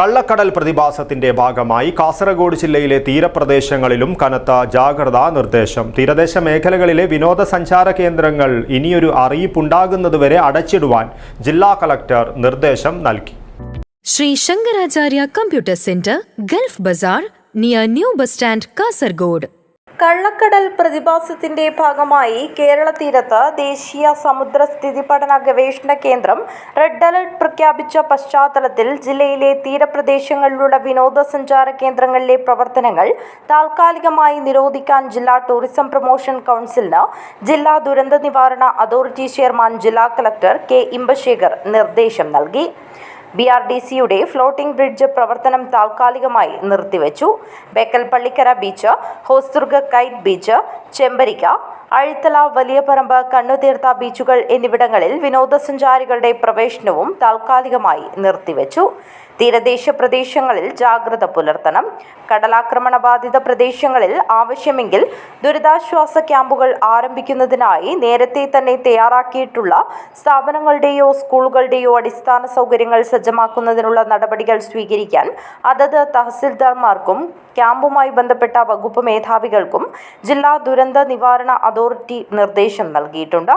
കള്ളക്കടൽ പ്രതിഭാസത്തിന്റെ ഭാഗമായി കാസർഗോഡ് ജില്ലയിലെ തീരപ്രദേശങ്ങളിലും കനത്ത ജാഗ്രതാ നിർദ്ദേശം തീരദേശ മേഖലകളിലെ വിനോദസഞ്ചാര കേന്ദ്രങ്ങൾ ഇനിയൊരു അറിയിപ്പുണ്ടാകുന്നതുവരെ അടച്ചിടുവാൻ ജില്ലാ കളക്ടർ നിർദ്ദേശം നൽകി Shri Shankaracharya computer centre Gulf Bazar near new bus stand Kasargod. കള്ളക്കടൽ പ്രതിഭാസത്തിന്റെ ഭാഗമായി കേരള തീരത്ത് ദേശീയ സമുദ്ര സ്ഥിതി പഠന ഗവേഷണ കേന്ദ്രം റെഡ് അലർട്ട് പ്രഖ്യാപിച്ച പശ്ചാത്തലത്തിൽ ജില്ലയിലെ തീരപ്രദേശങ്ങളിലുള്ള വിനോദസഞ്ചാര കേന്ദ്രങ്ങളിലെ പ്രവർത്തനങ്ങൾ താൽക്കാലികമായി നിരോധിക്കാൻ ജില്ലാ ടൂറിസം പ്രൊമോഷൻ കൗൺസിലിന് ജില്ലാ ദുരന്ത നിവാരണ അതോറിറ്റി ചെയർമാൻ ജില്ലാ കളക്ടർ കെ ഇമ്പശേഖർ നിർദ്ദേശം നൽകി. ബി ആർ ഡി സിയുടെ ഫ്ലോട്ടിംഗ് ബ്രിഡ്ജ് പ്രവർത്തനം താൽക്കാലികമായി നിർത്തിവെച്ചു. Bekal Pallikkara beach Hosdurg kite beach Chembarikka Azhithala Valiyaparamba കണ്ണുതീർത്ത ബീച്ചുകൾ എന്നിവിടങ്ങളിൽ വിനോദസഞ്ചാരികളുടെ പ്രവേശനവും താൽക്കാലികമായി നിർത്തിവെച്ചു. തീരദേശ പ്രദേശങ്ങളിൽ ജാഗ്രത പുലർത്തണം. കടലാക്രമണ ബാധിത പ്രദേശങ്ങളിൽ ആവശ്യമെങ്കിൽ ദുരിതാശ്വാസ ക്യാമ്പുകൾ ആരംഭിക്കുന്നതിനായി നേരത്തെ തന്നെ തയ്യാറാക്കിയിട്ടുള്ള സ്ഥാപനങ്ങളുടെയോ സ്കൂളുകളുടെയോ അടിസ്ഥാന സൗകര്യങ്ങൾ സജ്ജമാക്കുന്നതിനുള്ള നടപടികൾ സ്വീകരിക്കാൻ അതത് തഹസിൽദാർമാർക്കും ക്യാമ്പുമായി ബന്ധപ്പെട്ട വകുപ്പ് മേധാവികൾക്കും ജില്ലാ ദുരന്ത നിവാരണ അതോറിറ്റി നിർദ്ദേശം നൽകിയിട്ടുണ്ട്.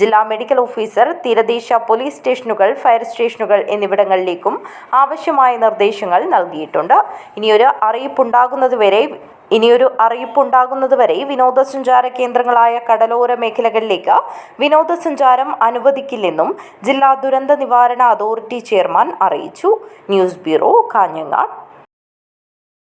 ജില്ലാ മെഡിക്കൽ ഓഫീസർ തീരദേശ പോലീസ് സ്റ്റേഷനുകൾ ഫയർ സ്റ്റേഷനുകൾ എന്നിവിടങ്ങളിലേക്കും ആവശ്യമായ നിർദ്ദേശങ്ങൾ നൽകിയിട്ടുണ്ട്. ഇനിയൊരു അറിയിപ്പുണ്ടാകുന്നതുവരെ ഇനിയൊരു അറിയിപ്പുണ്ടാകുന്നതുവരെ വിനോദസഞ്ചാര കേന്ദ്രങ്ങളായ കടലോര മേഖലകളിലേക്ക് വിനോദസഞ്ചാരം അനുവദിക്കില്ലെന്നും ജില്ലാ ദുരന്ത നിവാരണ അതോറിറ്റി ചെയർമാൻ അറിയിച്ചു. News bureau Kanhangad.